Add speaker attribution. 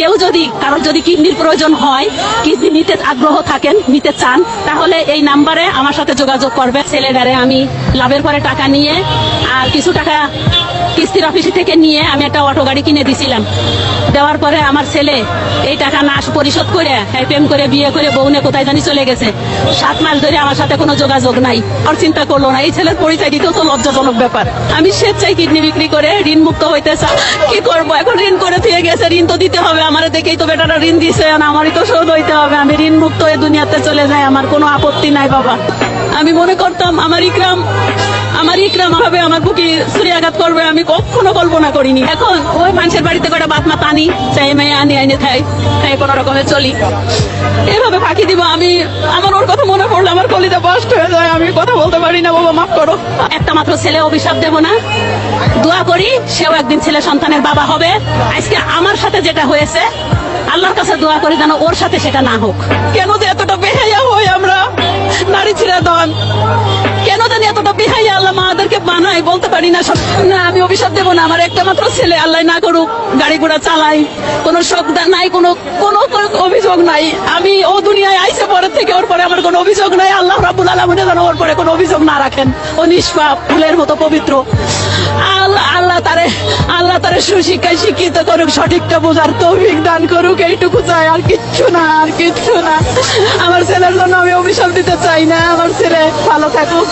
Speaker 1: কেউ যদি, কারোর যদি কিডনির প্রয়োজন হয়, কিডনি নিতে আগ্রহ থাকেন, নিতে চান, তাহলে এই নাম্বারে আমার সাথে যোগাযোগ করবে। ছেলেদারে আমি লাভের পরে টাকা নিয়ে আর কিছু টাকা কিস্তির অফিস থেকে নিয়ে আমি একটা অটো গাড়ি কিনে দিছিলাম। দেওয়ার পরে আমার ছেলে এই টাকা না পরিশোধ করে প্রেম করে বিয়ে করে বউনে কোথায় জানি চলে গেছে। সাত মাস ধরে আমার সাথে কোনো যোগাযোগ নাই। আর চিন্তা করল না, এই ছেলের পরিচয় দিতেও তো লজ্জাজনক ব্যাপার। আমি স্বেচ্ছায় কিডনি বিক্রি করে ঋণ মুক্ত হইতে চাই কি করব? এখন ঋণ করে থেকে গেছে, ঋণ তো দিতে হবে আমার, দেখেই তো বেটারা ঋণ দিছে। আমারই তো শোধ হইতে হবে। আমি ঋণ মুক্ত হয়ে দুনিয়াতে চলে যাই, আমার কোনো আপত্তি নাই বাবা। আমি মনে করতাম আমার ইকরাম আমার ইকরাম হবে আমার বুকে সূর্যাঘাত করবে, আমি কখনো কল্পনা করিনি। এখন ওই মানুষের বাড়িতে কটা বাত মা টানি চাই মেয়ে আনি আইনে খাই খাই, কোনো রকমে চলি। এভাবে ফাঁকি দিব, আমি, আমার ওর কথা মনে পড়লে আমার কলিতে কষ্ট হয়ে যায়, আমি কথা বলতে পারি না, বাবা, মাফ করো। একটা মাত্র ছেলে অভিশাপ দেব না। দোয়া করি, সেও একদিন ছেলে সন্তানের বাবা হবে। আজকে আমার সাথে যেটা হয়েছে, আল্লাহর কাছে দোয়া করি যেন ওর সাথে সেটা না হোক। কেন যে এতটা বেহাইয়া হই নারী কেন জানি এতটা বেহাইয়া আল্লাহ মাদেরকে বানাই বলতে পারি না না, আমি অভিশাপ দেবো না, আমার একটা মাত্র ছেলে, আল্লাহ না করুক, গাড়ি ঘোড়া চালাই, কোনো শোক নাই, কোনো কোনো অভিযোগ নাই। আমি ও দুনিয়ায় আইসে পরের থেকে ওর পরে আমার কোনো অভিযোগ নাই, আল্লাহ রাবুল আলমিনে যেন ওর পরে কোনো অভিযোগ না রাখেন। ও নিষ্পাপ, ফুলের মতো পবিত্র। আল্লাহ সুশিক্ষায় শিক্ষিত করুক, সঠিকটা বোঝার তৌফিক দান করুক, এইটুকু চাই, আর কিচ্ছু না, আর কিচ্ছু না। আমার ছেলের জন্য আমি অভিশাপ দিতে চাই না, আমার ছেলে ভালো থাকুক।